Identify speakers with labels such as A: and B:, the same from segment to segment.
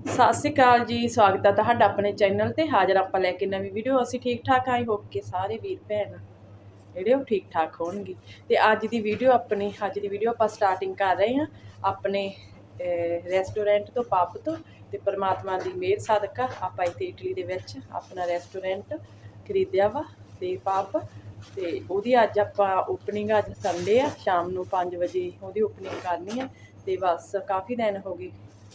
A: ਸਤਿ ਸ਼੍ਰੀ ਅਕਾਲ ਜੀ, ਸਵਾਗਤ ਹੈ ਤੁਹਾਡਾ ਆਪਣੇ ਚੈਨਲ ਤੇ। ਹਾਜ਼ਰ ਆਪਾਂ ਲੈ ਕੇ ਨਵੀਂ ਵੀਡੀਓ ਅਸੀਂ ਠੀਕ ਠਾਕ ਆਈ ਹੋਪ ਕਿ ਸਾਰੇ ਵੀਰ ਭੈਣ ਜਿਹੜੇ ਉਹ ਠੀਕ ਠਾਕ ਹੋਣਗੇ। ਤੇ ਅੱਜ ਦੀ ਵੀਡੀਓ ਆਪਣੀ, ਅੱਜ ਦੀ ਵੀਡੀਓ ਆਪਾਂ ਸਟਾਰਟਿੰਗ ਕਰ ਰਹੇ ਹਾਂ ਆਪਣੇ ਰੈਸਟੋਰੈਂਟ ਤੋਂ ਪਾਪ ਤੋਂ। ਤੇ ਪਰਮਾਤਮਾ ਦੀ ਮਿਹਰ, ਸਦਕਾ ਆਪਾਂ ਇੱਥੇ ਇਟਲੀ ਦੇ ਵਿੱਚ ਆਪਣਾ ਰੈਸਟੋਰੈਂਟ ਖਰੀਦਿਆ ਵਾ, ਤੇ ਪਾਪ ਤੇ ਉਹਦੀ ਅੱਜ ਆਪਾਂ ਓਪਨਿੰਗ ਅੱਜ ਸੰਡੇ ਆ, ਸ਼ਾਮ ਨੂੰ 5 ਵਜੇ ਉਹਦੀ ਓਪਨਿੰਗ ਕਰਨੀ ਹੈ ਤੇ ਬਸ ਕਾਫੀ ਦਿਨ ਹੋ ਗਏ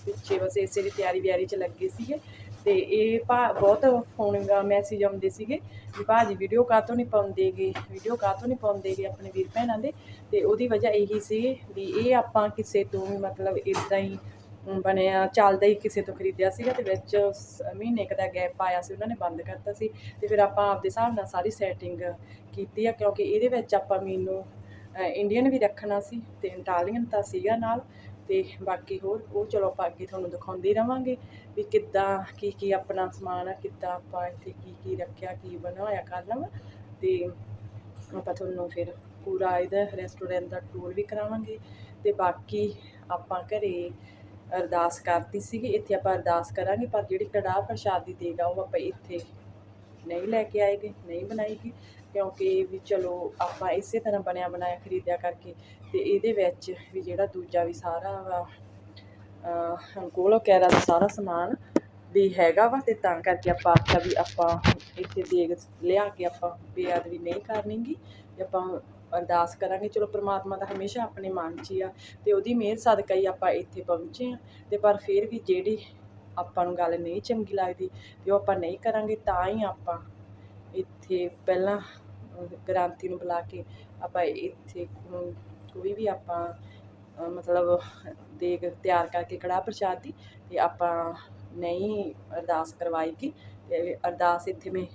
A: ਪਿੱਛੇ ਬਸ ਇਸੇ ਦੀ ਤਿਆਰੀ ਵਿਆਰੀ ਚ ਲੱਗੇ ਸੀਗੇ। ਤੇ ਇਹ ਭਾ ਬਹੁਤ ਫੋਨ ਮੈਸੇਜ ਆਉਂਦੇ ਸੀਗੇ ਵੀ ਭਾਜੀ ਵੀਡੀਓ ਕਾਹਤੋਂ ਨਹੀਂ ਪਾਉਂਦੇਗੇ ਵੀਡੀਓ ਕਾਹਤੋਂ ਨਹੀਂ ਪਾਉਂਦੇਗੇ ਆਪਣੇ ਵੀਰ ਭੈਣਾਂ ਦੇ? ਤੇ ਉਹਦੀ ਵਜ੍ਹਾ ਇਹੀ ਸੀ ਵੀ ਇਹ ਆਪਾਂ ਕਿਸੇ ਤੋਂ ਵੀ ਮਤਲਬ ਇਦਾਂ ਹੀ ਬਣਿਆ, ਚੱਲਦਾ ਹੀ ਕਿਸੇ ਤੋਂ ਖਰੀਦਿਆ ਸੀਗਾ ਤੇ ਵਿੱਚ ਮਹੀਨੇ ਕੁ ਦਾ ਗੈਪ ਆਇਆ ਸੀ, ਉਹਨਾਂ ਨੇ ਬੰਦ ਕਰਤਾ ਸੀ। ਤੇ ਫਿਰ ਆਪਾਂ ਆਪਦੇ ਹਿਸਾਬ ਨਾਲ ਸਾਰੀ ਸੈਟਿੰਗ ਕੀਤੀ ਆ, ਕਿਉਂਕਿ ਇਹਦੇ ਵਿੱਚ ਆਪਾਂ ਮੈਨੂੰ ਇੰਡੀਅਨ ਵੀ ਰੱਖਣਾ ਸੀ ਤੇ ਇਟਾਲੀਅਨ ਤਾਂ ਸੀਗਾ ਨਾਲ। ਤੇ ਬਾਕੀ ਹੋਰ, ਉਹ ਚਲੋ ਆਪਾਂ ਅੱਗੇ ਤੁਹਾਨੂੰ ਦਿਖਾਉਂਦੇ ਰਵਾਂਗੇ ਵੀ ਕਿੱਦਾਂ, ਕੀ ਕੀ ਆਪਣਾ ਸਮਾਨ ਆ, ਕਿੱਦਾਂ ਆਪਾਂ ਇੱਥੇ ਕੀ ਕੀ ਰੱਖਿਆ, ਕੀ ਬਣਾਇਆ ਕਰਨਾ ਵਾ। ਤੇ ਆਪਾਂ ਤੁਹਾਨੂੰ ਫਿਰ ਪੂਰਾ ਇਹਦਾ ਰੈਸਟੋਰੈਂਟ ਦਾ ਟੂਰ ਵੀ ਕਰਾਵਾਂਗੇ। ਤੇ ਬਾਕੀ ਆਪਾਂ ਘਰੇ ਅਰਦਾਸ ਕਰਤੀ ਸੀਗੀ, ਇੱਥੇ ਆਪਾਂ ਅਰਦਾਸ ਕਰਾਂਗੇ, ਪਰ ਜਿਹੜੀ ਕੜਾਹ ਪ੍ਰਸ਼ਾਦ ਦੀ ਦੇਗ ਉਹ ਆਪਾਂ ਇੱਥੇ ਨਹੀਂ ਲੈ ਕੇ ਆਏਗੇ ਨਹੀਂ ਬਣਾਏਗੀ ਕਿਉਂਕਿ ਵੀ ਚਲੋ ਆਪਾਂ ਇਸੇ ਤਰ੍ਹਾਂ ਬਣਿਆ ਬਣਾਇਆ ਖਰੀਦਿਆ ਕਰਕੇ ਤੇ ਇਹਦੇ ਵਿੱਚ ਵੀ ਜਿਹੜਾ ਦੂਜਾ ਵੀ ਸਾਰਾ ਵਾ ਕੋਲੋ ਕੈਰਾ ਦਾ ਸਾਰਾ ਸਮਾਨ ਵੀ ਹੈਗਾ ਵਾ ਤੇ ਤਾਂ ਕਰਕੇ ਆਪਾਂ ਆਖਿਆ ਵੀ ਆਪਾਂ ਇੱਥੇ ਦੇਗ ਲਿਆ ਕੇ ਆਪਾਂ ਬੇਅਦਬੀ ਨਹੀਂ ਕਰਨੀਗੀ ਤੇ ਆਪਾਂ ਅਰਦਾਸ ਕਰਾਂਗੇ। ਚਲੋ ਪ੍ਰਮਾਤਮਾ ਦਾ ਹਮੇਸ਼ਾ ਆਪਣੇ ਮਨ 'ਚ ਹੀ ਆ ਤੇ ਉਹਦੀ ਮਿਹਰ ਸਦਕਾ ਹੀ ਆਪਾਂ ਇੱਥੇ ਪਹੁੰਚੇ ਆ ਤੇ ਪਰ ਫਿਰ ਵੀ ਜਿਹੜੀ ਆਪਾਂ ਨੂੰ ਗੱਲ ਨਹੀਂ ਚੰਗੀ ਲੱਗਦੀ ਤੇ ਉਹ ਆਪਾਂ ਨਹੀਂ ਕਰਾਂਗੇ, ਤਾਂ ਹੀ ਆਪਾਂ ਇੱਥੇ ਪਹਿਲਾਂ ਗ੍ਰਾਂਤੀ ਨੂੰ ਬੁਲਾ ਕੇ ਆਪਾਂ ਇੱਥੇ ਕੋਈ ਵੀ ਆਪਾਂ ਅ, ਮਤਲਬ ਦੇਗ ਤਿਆਰ ਕਰਕੇ ਕੜਾਹ ਪ੍ਰਸ਼ਾਦ ਦੀ ਤੇ ਆਪਾਂ ਨਹੀਂ ਅਰਦਾਸ ਕਰਵਾਈ ਕਿ ਤੇ ਅਰਦਾਸ ਇੱਥੇ ਮੈਂ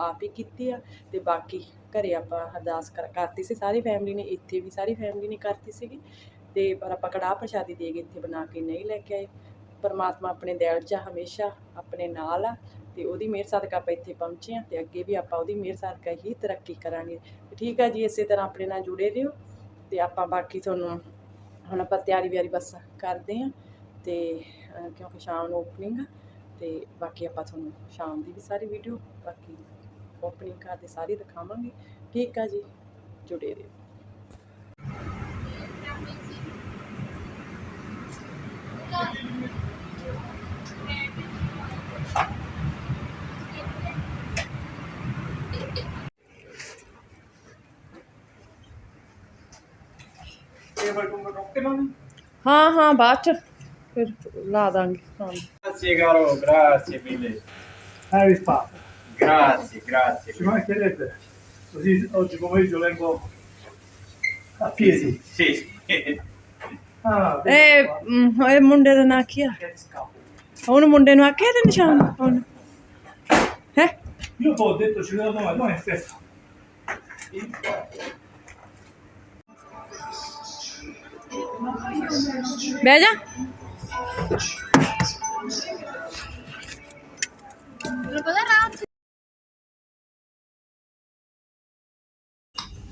A: ਆਪ ਹੀ ਕੀਤੀ ਆ ਤੇ ਬਾਕੀ ਘਰੇ ਆਪਾਂ ਅਰਦਾਸ ਕਰ ਕਰਤੀ ਸੀ ਸਾਰੀ ਫੈਮਿਲੀ ਨੇ ਇੱਥੇ ਵੀ ਸਾਰੀ ਫੈਮਿਲੀ ਨੇ ਕਰਤੀ ਸੀਗੀ ਤੇ ਪਰ ਆਪਾਂ ਕੜਾਹ ਪ੍ਰਸ਼ਾਦੀ ਦੇ ਕੇ ਇੱਥੇ ਬਣਾ ਕੇ ਨਹੀਂ ਲੈ ਕੇ ਆਏ। ਪਰਮਾਤਮਾ ਆਪਣੇ ਦਿਲ 'ਚ ਆ, ਹਮੇਸ਼ਾ ਆਪਣੇ ਨਾਲ ਆ ਤੇ ਉਹਦੀ ਮਿਹਰ ਸਦਕਾ ਆਪਾਂ ਇੱਥੇ ਪਹੁੰਚੇ ਆ ਤੇ ਅੱਗੇ ਵੀ ਆਪਾਂ ਉਹਦੀ ਮਿਹਰ ਸਦਕਾ ਹੀ ਤਰੱਕੀ ਕਰਾਂਗੇ। ਠੀਕ ਆ ਜੀ, ਇਸੇ ਤਰ੍ਹਾਂ ਆਪਣੇ ਨਾਲ ਜੁੜੇ ਰਹੋ ਤੇ ਆਪਾਂ ਬਾਕੀ ਤੁਹਾਨੂੰ ਹੁਣ ਆਪਾਂ ਤਿਆਰੀ ਵਿਆਰੀ ਬਸ ਕਰਦੇ ਆ ਤੇ ਕਿਉਂਕਿ ਸ਼ਾਮ ਨੂੰ ਓਪਨਿੰਗ ਆ ਤੇ ਬਾਕੀ ਆਪਾਂ ਤੁਹਾਨੂੰ ਸ਼ਾਮ ਦੀ ਵੀ ਸਾਰੀ ਵੀਡੀਓ ਬਾਕੀ ਓਪਨਿੰਗ ਘਰ ਦੇ ਸਾਰੀ ਦਿਖਾਵਾਂਗੇ। ਠੀਕ ਆ ਜੀ, ਜੁੜੇ ਰਹੋ।
B: ਟੇਬਲ ਟੂਬਲ ਰੋਕ ਕੇ ਲਾਉਣੀ
A: ਹਾਂ ਹਾਂ ਬਾਅਦ ਚ ਫਿਰ ਲਾ ਦਾਂਗੇ ਹਾਂ
B: Grazie caro, grazie mille.
C: Ah, risparmio.
B: Grazie, grazie.
C: Ci mancherebbe. Così oggi pomeriggio vengo a piedi.
B: Sì, sì.
C: Ah,
A: ਇਹ ਮ, ਇਹ ਮੁੰਡੇ ਦਾ ਨਾਂ ਕੀ ਆ
C: che scappo.
A: ਹੁਣ ਮੁੰਡੇ ਨੂੰ ਆਖਿਆ ਤੇ ਨਿਸ਼ਾਨ ਹੁਣ ਹੈ
C: Io poi ho detto ci vedo domani, no è festa.
A: ਬਹਿ ਜਾ।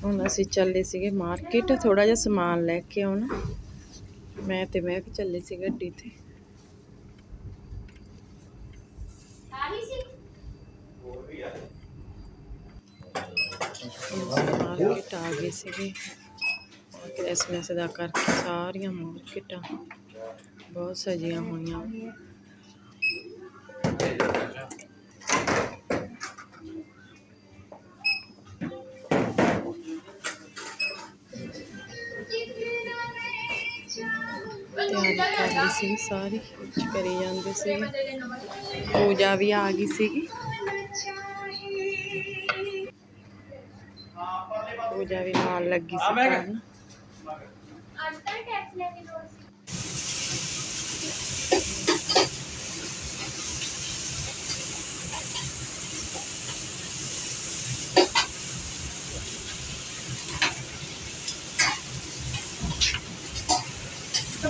A: ਹੁਣ ਅਸੀਂ ਚੱਲੇ ਸੀਗੇ ਮਾਰਕੀਟ ਥੋੜਾ ਜਿਹਾ ਸਮਾਨ ਲੈ ਕੇ ਆਉਣਾ। ਮੈਂ ਤੇ ਮੈਂ ਵੀ ਚੱਲੇ ਸੀ ਗੱਡੀ ਤੇ। ਮਾਰਕੀਟ ਆ ਗਏ ਸੀਗੇ। ਕ੍ਰਿਸਮਸ ਦਾ ਕਰਕੇ ਸਾਰੀਆਂ ਮਾਰਕੀਟਾਂ ਬਹੁਤ ਸਜੀਆਂ ਹੋਈਆਂ। ਤਿਆਰੀ ਕਰ ਸੀ ਸਾਰੀ ਕੁਝ ਕਰੀ ਜਾਂਦੇ ਸੀ। ਪੂਜਾ ਵੀ ਆ ਗਈ ਸੀਗੀ। ਪੂਜਾ ਵੀ ਨਾਲ ਲੱਗੀ ਸੀ ਕਰਨ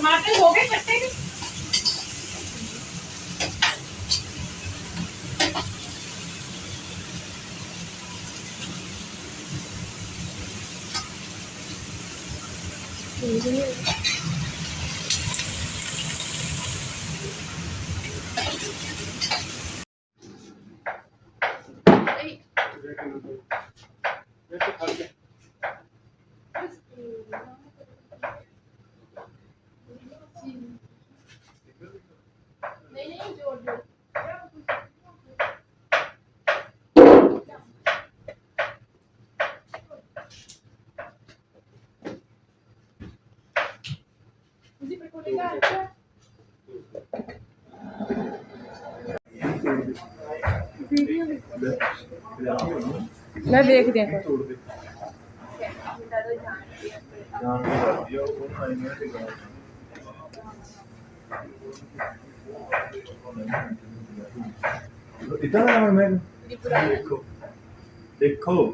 D: टमाटर हो गए कट्टे Thank you.
A: ਮੈਂ ਦੇਖਦੀ ਹਾਂ
C: ਤੋੜ ਦੇ ਜਾਨ ਕੇ ਕਰਦੀ ਆ ਉਹ ਆਈ ਮੈਂ ਤੇ ਗਾ ਇਦਾਂ ਨਾ ਮੈਂ ਦੇਖੋ ਦੇਖੋ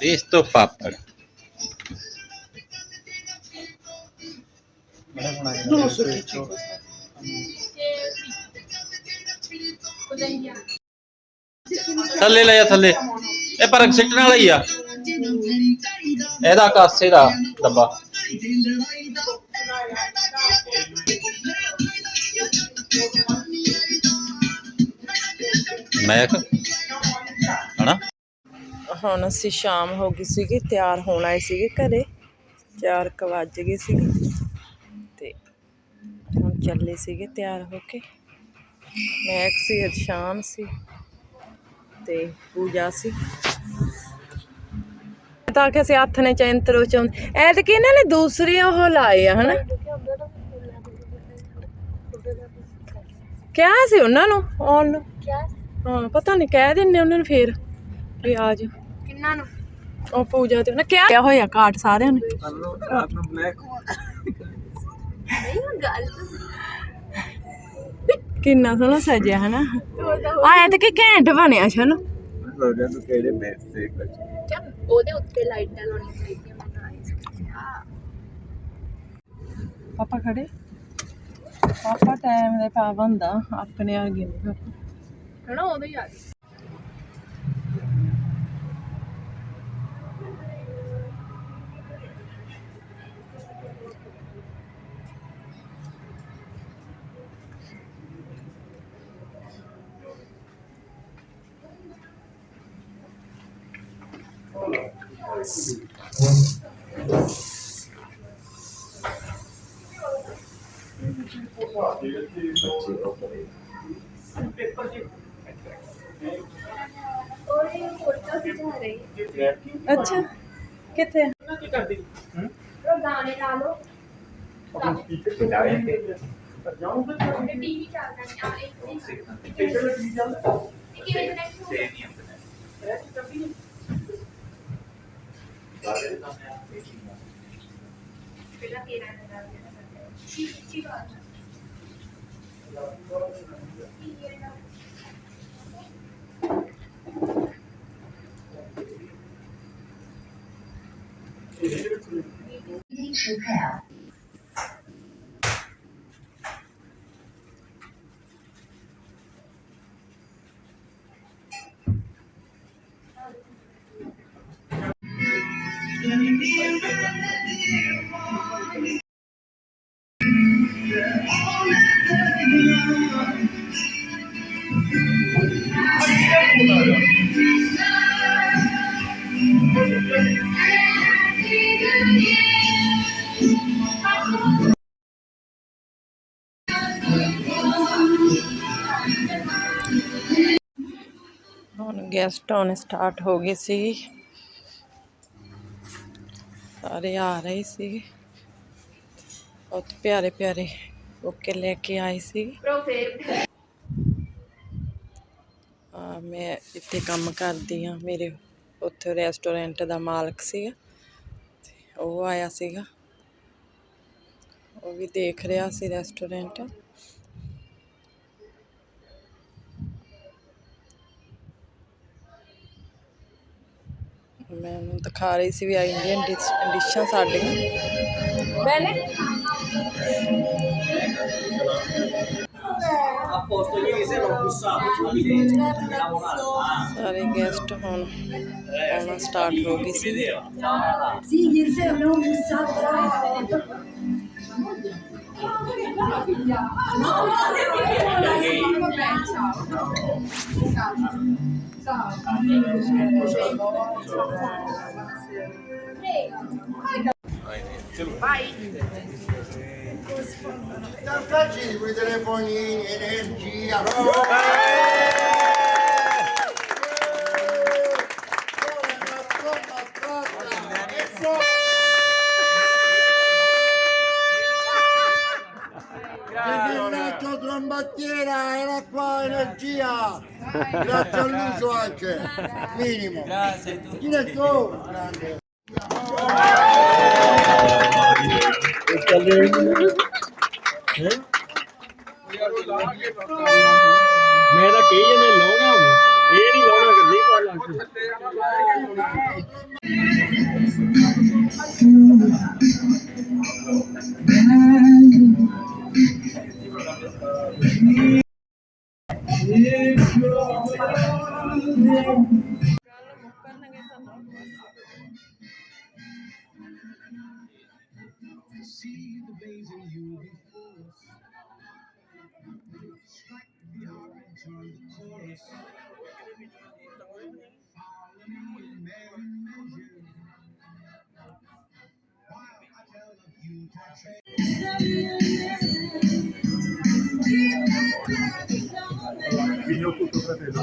E: C'è questo.
D: cosa indiano
F: ਥੱਲੇ ਲੈ ਜਾ ਥੱਲੇ ਇਹ ਪਰ ਸਿੱਟਣ ਵਾਲਾ ਹੀ ਆ ਇਹਦਾ ਕਾਸੇ ਦਾ ਡੱਬਾ ਮੈਕ ਹਨਾ
A: ਹੁਣ ਅਸੀਂ ਸ਼ਾਮ ਹੋ ਗਈ ਸੀਗੀ ਤਿਆਰ ਹੋਣ ਆਏ ਸੀਗੇ ਘਰੇ। 4 ਕੁ ਵੱਜ ਗਏ ਸੀਗੇ। ਤੇ ਹੁਣ ਚੱਲੇ ਸੀਗੇ ਤਿਆਰ ਹੋ ਕੇ। ਮੈਂ ਸੀ ਅਰਸ਼ਾਨ ਸੀ ਤੇ ਪੂਜਾ ਸੀ। ਤਾਂ ਕਿ ਅਸੀਂ ਹੱਥ ਨੇ ਚੈਂਤਰੋ ਚੋਂ ਐ ਤੇ ਕਿ ਇਹਨਾਂ ਨੇ ਦੂਸਰੇ ਉਹ ਲਾਏ ਆ ਹਨਾ? ਕਿਹਾ ਸੀ ਉਹਨਾਂ ਨੂੰ ਆਉਣ ਨੂੰ? ਹਾਂ ਪਤਾ ਨਹੀਂ ਕਹਿ ਦਿੰਨੇ ਉਹਨਾਂ ਨੂੰ ਫੇਰ ਵੀ ਆ ਉਹ ਪੂਜਾ ਤੇ ਉਹਨਾਂ ਕਿਹਾ ਕਿਹਾ ਹੋਇਆ ਕਾਟ ਸਾਰਿਆਂ ਨੇ। ਕਿੰਨਾ ਸੋਹਣਾ ਸਜਿਆ ਹਨਾ? ਆਇਆ ਤੇ ਕਿ ਘੈਂਟ ਬਣਿਆ ਛਨ
D: ਲੱਗ ਰਿਹਾ
A: ਪਾਪਾ ਖੜੇ? ਪਾਪਾ ਟਾਈਮ ਦੇ ਪਾਬੰਦ ਆ ਆਪਣੇ ਆ ਗਏ ਨੇ
D: ਹਣਾ ਉਦੋਂ ਆ ਗਏ
A: ਅੱਛਾ ਕਿੱਥੇ
D: ਉਹ ਗਾਣੇ ਲਾ ਲਓ ਟੀਵੀ ਚੱਲਦਾ ਨਹੀਂ ਆ ਇੱਕ ਇੱਕ ਕਿਵੇਂ ਕਨੈਕਟ ਹੋ 那边那边那边那边那边，七七号。
A: ਹੁਣ ਗੈਸਟ ਆਉਣੇ ਸਟਾਰਟ ਹੋ ਗਏ ਸੀ ਸਾਰੇ ਆ ਰਹੇ ਸੀ। ਬਹੁਤ ਪਿਆਰੇ ਪਿਆਰੇ ਓਕੇ ਲੈ ਕੇ ਆਏ ਸੀ। ਮੈਂ ਇੱਥੇ ਕੰਮ ਕਰਦੀ ਆ ਮੇਰੇ ਉੱਥੇ ਰੈਸਟੋਰੈਂਟ ਦਾ ਮਾਲਕ ਸੀਗਾ ਉਹ ਆਇਆ ਸੀਗਾ। ਉਹ ਵੀ ਦੇਖ ਰਿਹਾ ਸੀ ਰੈਸਟੋਰੈਂਟ ਮੈਂ ਉਹਨੂੰ ਦਿਖਾ ਰਹੀ ਸੀ ਵੀ ਆ ਇੰਡੀਅਨ ਡਿਸ਼ ਸਾਡੀਆਂ।
G: ਬੈਨੇ
A: ਸਾਰੇ ਗੈਸਟ ਹੁਣ ਆਉਣਾ ਸਟਾਰਟ ਹੋ ਗਏ ਸੀ।
D: Sì, ieri sera abbiamo bussato.
H: Tartaci quei telefonini, energia. Trombattiera, era qua energia. Grazie a Lucio anche, minimo. Grazie. Direttore. Grande.
I: ਮੈਂ ਤਾਂ ਕਹੀ ਜਨੇ ਲਾਉਣਾ ਇਹ ਨਹੀਂ ਲਾਉਣਾ ਕਿ ਨਹੀਂ ਪਾ ਲੱਗ
E: join the chorus. Following merry measure. While I tell of you portray. Vinho tutto fratello.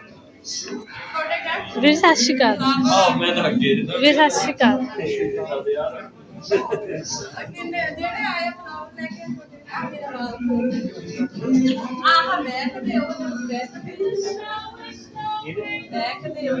J: ਵੀਰ ਸਤਿ ਸ਼੍ਰੀ ਅਕਾਲ
B: ਆਹ ਮੈਂ ਤਾਂ ਅੱਗੇ
J: ਵੀਰ ਸਤਿ ਸ਼੍ਰੀ ਅਕਾਲ
E: Poi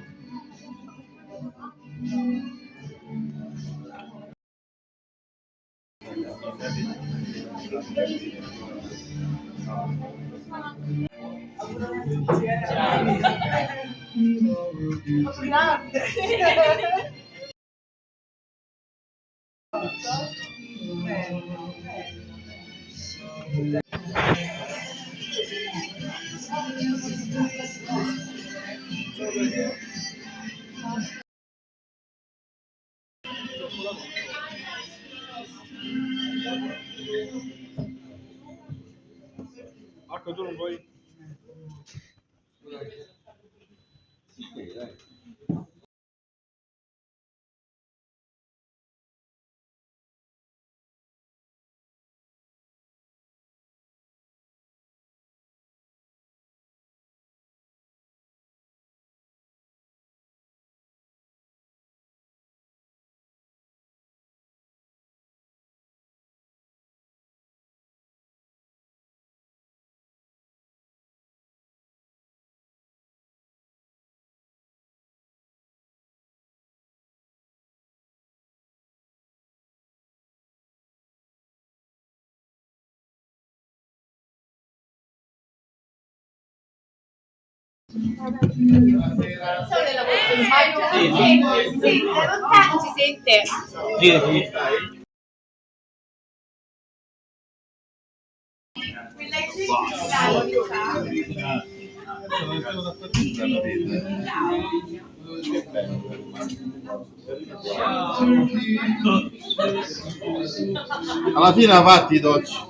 E: Obrigada. Arka durun boy. Dai.
F: si sente.
D: Alla fine avanti, Docci.